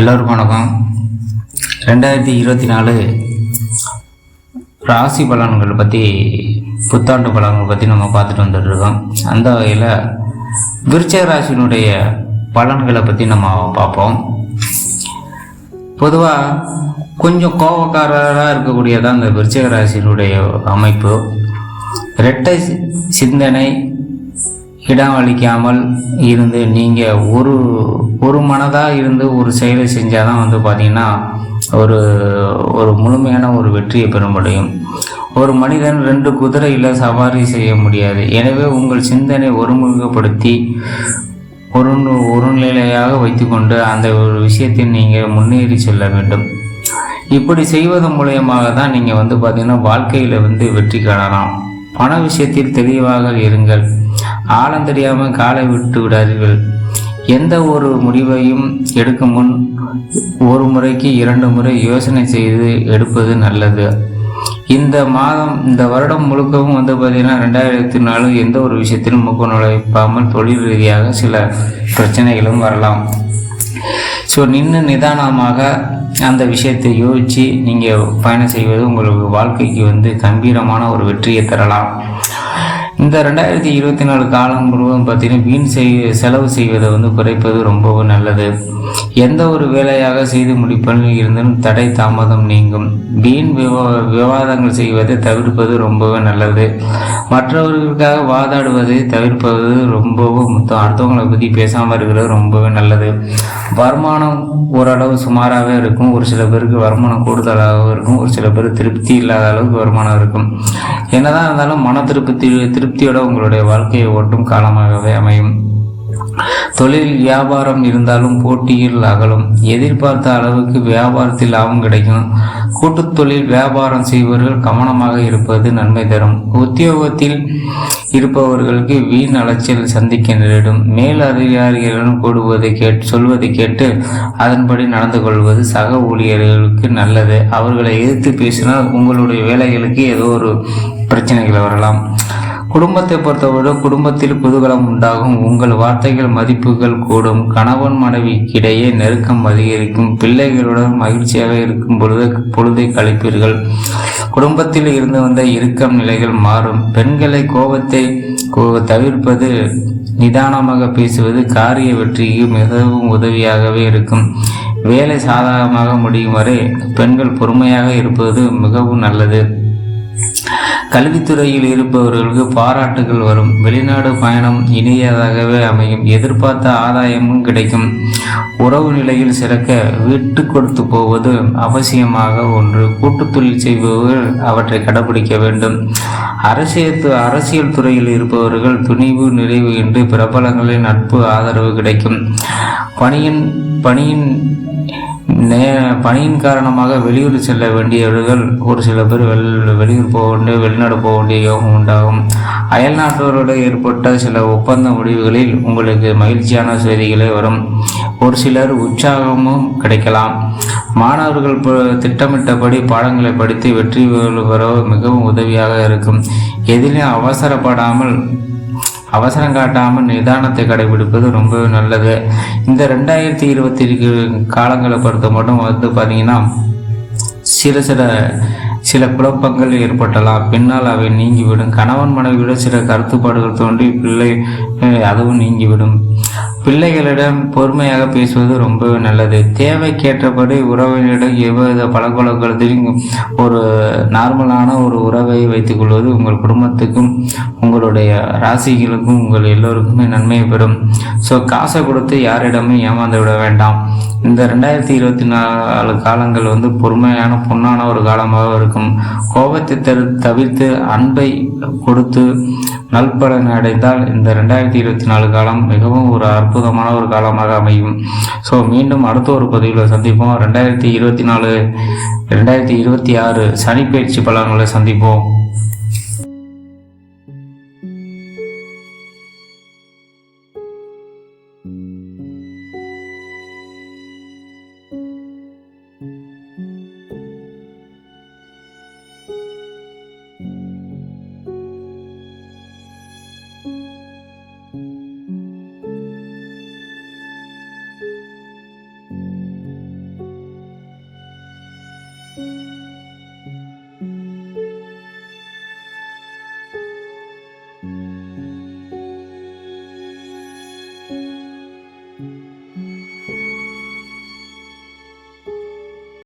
எல்லோருக்கும் வணக்கம். ரெண்டாயிரத்தி இருபத்தி நாலு ராசி பலன்கள் பற்றி புத்தாண்டு பலன்கள் பற்றி நம்ம பார்த்துட்டு வந்துட்டு இருக்கோம் அந்த வகையில் விருச்சக ராசினுடைய பலன்களை பற்றி நம்ம பார்ப்போம். பொதுவாக கொஞ்சம் கோபக்காரராக இருக்கக்கூடியதான் அந்த விருச்சக ராசியினுடைய அமைப்பு. இரட்டை சிந்தனை இடம் அளிக்காமல் இருந்து நீங்கள் ஒரு ஒரு மனதாக இருந்து ஒரு செயலை செஞ்சால் தான் வந்து பார்த்தீங்கன்னா ஒரு ஒரு முழுமையான ஒரு வெற்றியை பெற முடியும். ஒரு மனிதன் ரெண்டு குதிரையில் சவாரி செய்ய முடியாது. எனவே உங்கள் சிந்தனை ஒருமுகப்படுத்தி ஒரு ஒரு நிலையாக வைத்துக்கொண்டு அந்த ஒரு விஷயத்தை நீங்கள் முன்னேறி செல்ல வேண்டும். இப்படி செய்வதன் மூலயமாக தான் நீங்கள் வந்து பார்த்தீங்கன்னா வாழ்க்கையில் வந்து வெற்றி காணலாம். பண விஷயத்தில் தெளிவாக இருங்கள். ஆழம் தெரியாமல் காலை விட்டு விடாதீர்கள். எந்த ஒரு முடிவையும் எடுக்கும் முன் ஒரு முறைக்கு இரண்டு முறை யோசனை செய்து எடுப்பது நல்லது. இந்த மாதம் இந்த வருடம் முழுக்கவும் வந்து பார்த்தீங்கன்னா ரெண்டாயிரத்தி நாலு எந்த ஒரு விஷயத்திலும் முக்க நுழைப்பாமல் தொழில் ரீதியாக சில பிரச்சனைகளும் வரலாம். ஸோ நின்று நிதானமாக அந்த விஷயத்தை யோசித்து நீங்கள் பயணம் செய்வது உங்களுக்கு வாழ்க்கைக்கு வந்து கம்பீரமான ஒரு வெற்றியை தரலாம். இந்த ரெண்டாயிரத்தி இருபத்தி நாலு காலம் முழுவதும் பார்த்தீங்கன்னா வீண் செய் செலவு செய்வதை வந்து குறைப்பது ரொம்பவும் நல்லது. எந்த ஒரு வேலையாக செய்து முடிப்பதில் இருந்தும் தடை தாமதம் நீங்கும். வீண் விவா விவாதங்கள் செய்வதை தவிர்ப்பது ரொம்பவே நல்லது. மற்றவர்களுக்காக வாதாடுவதை தவிர்ப்பது ரொம்பவும் அடுத்தவங்களை பற்றி பேசாமல் இருக்கிறது ரொம்பவே நல்லது. வருமானம் ஓரளவு சுமாராகவே இருக்கும். ஒரு சில பேருக்கு வருமானம் கூடுதலாகவும் இருக்கும். ஒரு சில பேர் திருப்தி இல்லாத அளவுக்கு வருமானம் இருக்கும். என்னதான் இருந்தாலும் மன திருப்தி திருப்தியோட உங்களுடைய வாழ்க்கையை ஓட்டும் காலமாகவே அமையும். தொழில் வியாபாரம் இருந்தாலும் போட்டியில் அகலும். எதிர்பார்த்த அளவுக்கு வியாபாரத்தில் லாபம் கிடைக்கும். கூட்டுத் தொழில் வியாபாரம் செய்பவர்கள் கவனமாக இருப்பது நன்மை தரும். உத்தியோகத்தில் இருப்பவர்களுக்கு வீண் அலைச்சல் சந்திக்க நேரிடும். மேல் அதிகாரிகளிடம் கூடுவதை கேட்டு சொல்வதை கேட்டு அதன்படி நடந்து கொள்வது சக ஊழியர்களுக்கு நல்லது. அவர்களை எதிர்த்து பேசினால் உங்களுடைய வேலைகளுக்கு ஏதோ ஒரு பிரச்சனைகள் வரலாம். குடும்பத்தை பொறுத்தவரை குடும்பத்தில் குதூகலம் உண்டாகும். உங்கள் வார்த்தைகள் மதிப்புகள் கூடும். கணவன் மனைவிக்கிடையே நெருக்கம் அதிகரிக்கும். பிள்ளைகளுடன் மகிழ்ச்சியாக இருக்கும் பொழுது பொழுதை கழிப்பீர்கள். குடும்பத்தில் இருந்து வந்த இறுக்கம் நிலைகள் மாறும். பெண்களை கோபத்தை கோ- தவிர்ப்பது நிதானமாக பேசுவது காரிய வெற்றிக்கு மிகவும் உதவியாகவே இருக்கும். வேலை சாதகமாக முடியும் வரை பெண்கள் பொறுமையாக இருப்பது மிகவும் நல்லது. கல்வித்துறையில் இருப்பவர்களுக்கு பாராட்டுகள் வரும். வெளிநாடு பயணம் இனியதாகவே அமையும். எதிர்பார்த்த ஆதாயமும் கிடைக்கும். உறவு நிலையில் சிறக்க விட்டு கொடுத்து போவது அவசியமாக ஒன்று. கூட்டு தொழில் செய்பவர்கள் அவற்றை கடைபிடிக்க வேண்டும். அரசியல் து- அரசியல் துறையில் இருப்பவர்கள் துணிவு நிறைவு என்று பிரபலங்களின் நட்பு ஆதரவு கிடைக்கும். பணியின் பணியின் நே பணியின் காரணமாக வெளியூர் செல்ல வேண்டியவர்கள் ஒரு சில பேர் வெள் வெளியூர் போக வேண்டிய வெளிநாடு போக வேண்டிய யோகம் உண்டாகும். அயல்நாட்டோரோடு ஏற்பட்ட சில ஒப்பந்த முடிவுகளில் உங்களுக்கு மகிழ்ச்சியான செய்திகளே வரும். ஒரு சிலர் உற்சாகமும் கிடைக்கலாம். மாணவர்கள் திட்டமிட்டபடி பாடங்களை படித்து வெற்றி பெற மிகவும் உதவியாக இருக்கும். எதிலும் அவசரப்படாமல் அவசரம் காட்டாமல் நிதானத்தை கடைபிடிப்பது ரொம்பவே நல்லது. இந்த ரெண்டாயிரத்தி இருபத்தி காலங்களை பொறுத்த மட்டும் வந்து பார்த்தீங்கன்னா சில சில சில குழப்பங்கள் ஏற்பட்டலாம். பின்னால் அவை நீங்கிவிடும். கணவன் மனைவியோட சில கருத்துப்பாடுகள் தோன்றி பிள்ளை அதுவும் நீங்கிவிடும். பிள்ளைகளிடம் பொறுமையாக பேசுவது ரொம்ப நல்லது. தேவைக்கேற்றபடி உறவினரிடம் எவ்வித பழக்கவழக்கத்திலும் ஒரு நார்மலான ஒரு உறவை வைத்துக்கொள்வது உங்கள் குடும்பத்துக்கும் உங்களுடைய ராசிகளுக்கும் உங்கள் எல்லோருக்குமே நன்மையை பெறும். ஸோ காசை கொடுத்து யாரிடமும் ஏமாந்து விட வேண்டாம். இந்த ரெண்டாயிரத்தி இருபத்தி நாலு காலங்கள் வந்து பொறுமையான பொன்னான ஒரு காலமாக இருக்கும். கோபத்தை தரு தவிர்த்து அன்பை கொடுத்து நல்பலன் அடைந்தால் இந்த ரெண்டாயிரத்தி இருபத்தி நாலு காலம் மிகவும் ஒரு அற்புதமான ஒரு காலமாக அமையும். ஸோ மீண்டும் அடுத்த ஒரு பதிவில் சந்திப்போம். ரெண்டாயிரத்தி இருபத்தி நாலு ரெண்டாயிரத்தி இருபத்தி ஆறு சனிப்பயிற்சி பலன்களை சந்திப்போம்.